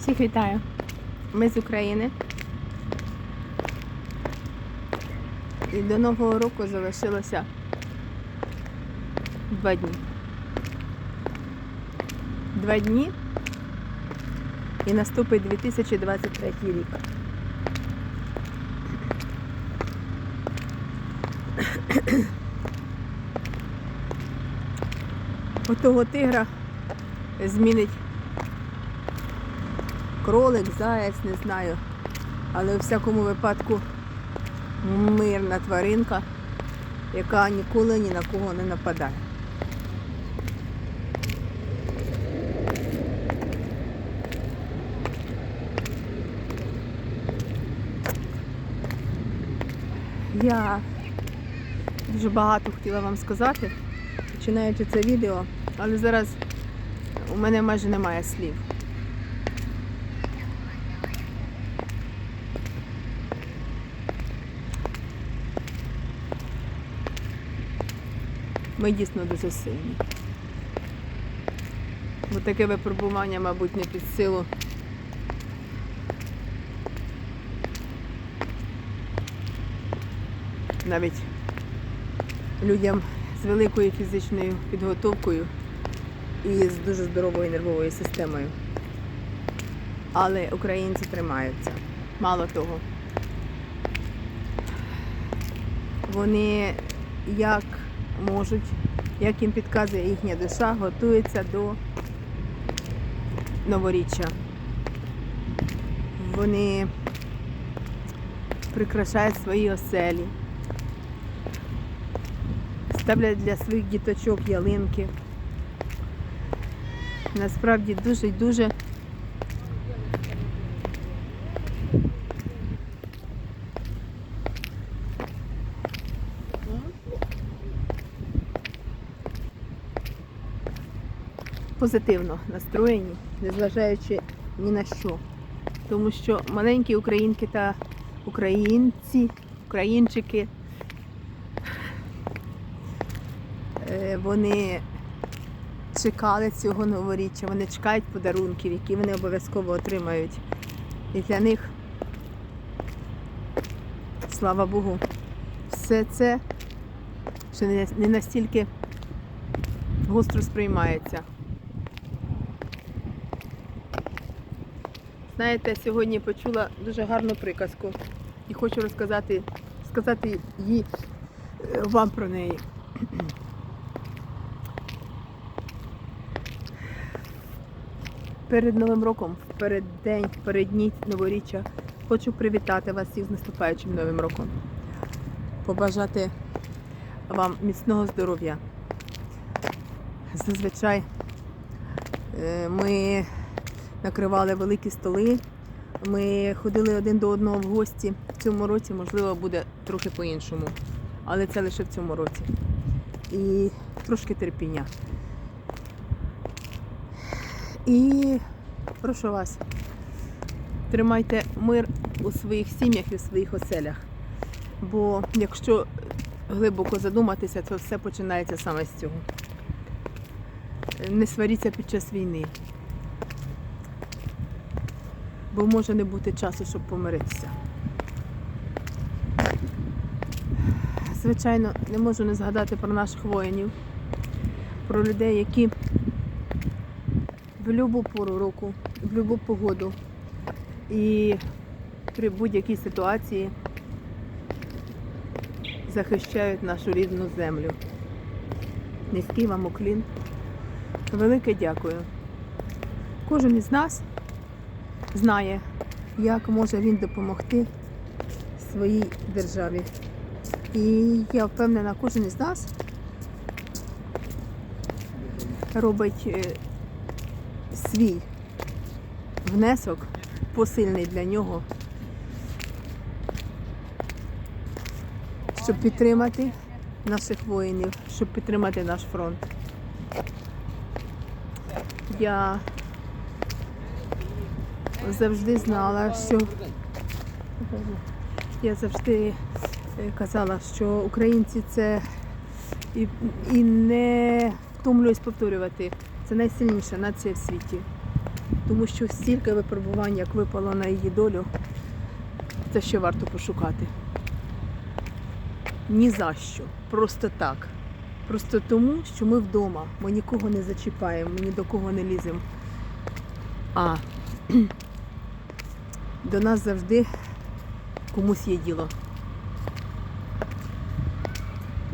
Всіх вітаю. Ми з України. І до Нового року залишилося два дні. Два дні і наступить 2023 рік. Отого тигра змінить кролик, заяць, не знаю. Але у всякому випадку мирна тваринка, яка ніколи ні на кого не нападає. Я дуже багато хотіла вам сказати, починаючи це відео, але зараз у мене майже немає слів. Ми дійсно дуже сильні. Бо таке випробування, мабуть, не під силу. Навіть людям з великою фізичною підготовкою і з дуже здоровою нервовою системою. Але українці тримаються. Мало того, вони як можуть, як їм підказує їхня душа, готуються до новоріччя. Вони прикрашають свої оселі, ставлять для своїх діточок ялинки. Насправді дуже позитивно настроєні, незважаючи ні на що. Тому що маленькі українки та українці, українчики, е, вони чекали цього новоріччя, вони чекають подарунків, які вони обов'язково отримають. І для них, слава Богу, все це ще не- не настільки гостро сприймається. Знаєте, сьогодні почула дуже гарну приказку і хочу розказати, сказати її е, вам про неї. Перед Новим роком, в переддень, в переддні новоріччя, хочу привітати вас всіх з наступаючим Новим роком. Побажати вам міцного здоров'я. Зазвичай е, ми накривали великі столи. Ми ходили один до одного в гості. В цьому році, можливо, буде трохи по-іншому. Але це лише в цьому році. І трошки терпіння. І прошу вас, тримайте мир у своїх сім'ях і у своїх оселях. Бо якщо глибоко задуматися, то все починається саме з цього. Не сваріться під час війни бо може не бути часу, щоб помиритися. Звичайно, не можу не згадати про наших воїнів, про людей, які в будь-яку пору року, в будь-яку погоду і при будь-якій ситуації захищають нашу рідну землю. Низький вам уклін. Велике дякую. Кожен із нас знає, як може він допомогти своїй державі. І я впевнена, кожен із нас робить е, свій внесок посильний для нього, щоб підтримати наших воїнів, щоб підтримати наш фронт. Я завжди знала, що я завжди е, казала, що українці це і, і не втомлююсь повторювати. Це найсильніша нація в світі. Тому що стільки випробувань, як випало на її долю, це ще варто пошукати. Ні за що. Просто так. Просто тому, що ми вдома, ми нікого не зачіпаємо, ми ні до кого не ліземо. А до нас завжди комусь є діло.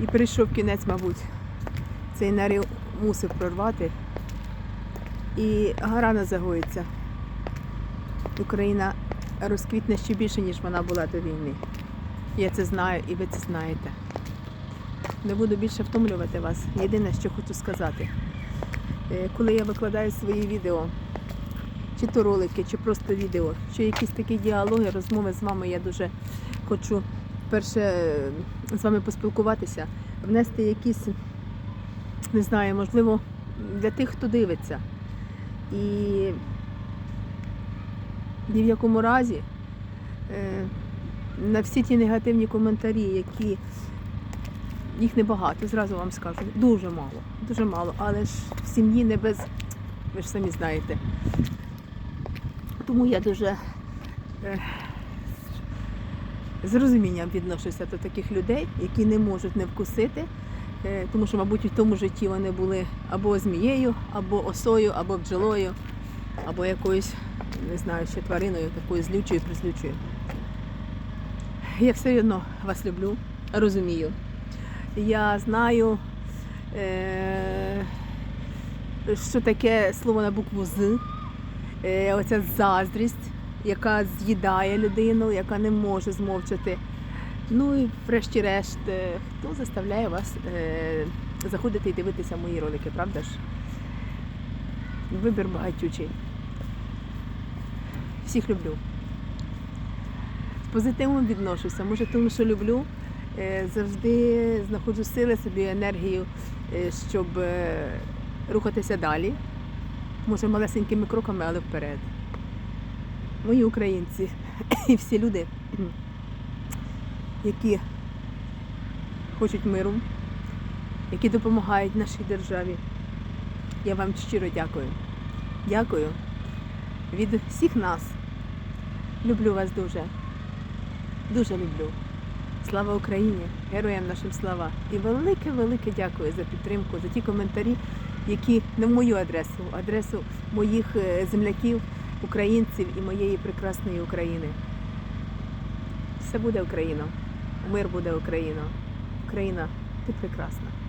І прийшов кінець, мабуть. Цей нарив мусив прорвати. І гора не загоїться. Україна розквітне ще більше, ніж вона була до війни. Я це знаю і ви це знаєте. Не буду більше втомлювати вас. Єдине, що хочу сказати. Е, Коли я викладаю свої відео, чи то ролики, чи просто відео, чи якісь такі діалоги, розмови з вами, я дуже хочу перше е, з вами поспілкуватися, внести якісь, не знаю, можливо, для тих, хто дивиться. І ні в якому разі е, на всі ті негативні коментарі, які їх небагато, зразу вам скажу, дуже мало, дуже мало, але ж в сім'ї не без, ви ж самі знаєте. Тому я дуже е, з розумінням відношуся до таких людей, які не можуть не вкусити, е, тому що, мабуть, у тому житті вони були або змією, або осою, або бджолою, або якоюсь, не знаю, ще твариною, такою злючою, призлючою. Я все одно вас люблю, розумію. Я знаю, е, що таке слово на букву З, оця заздрість, яка з'їдає людину, яка не може змовчати. Ну і врешті-решт, е, хто заставляє вас е, заходити і дивитися мої ролики, правда ж? Вибір багатючий. Всіх люблю. З позитивом відношуся. Може, тому що люблю, е, завжди знаходжу сили собі, енергію, е, щоб е, рухатися далі. Може, малесенькими кроками, але вперед. Мої українці і всі люди, які хочуть миру, які допомагають нашій державі. Я вам щиро дякую. Дякую від всіх нас. Люблю вас дуже. Дуже люблю. Слава Україні! Героям нашим слава! І велике-велике дякую за підтримку, за ті коментарі, які не в мою адресу, а адресу моїх е, земляків, українців і моєї прекрасної України. Все буде Україна. Мир буде Україна. Україна, ти прекрасна.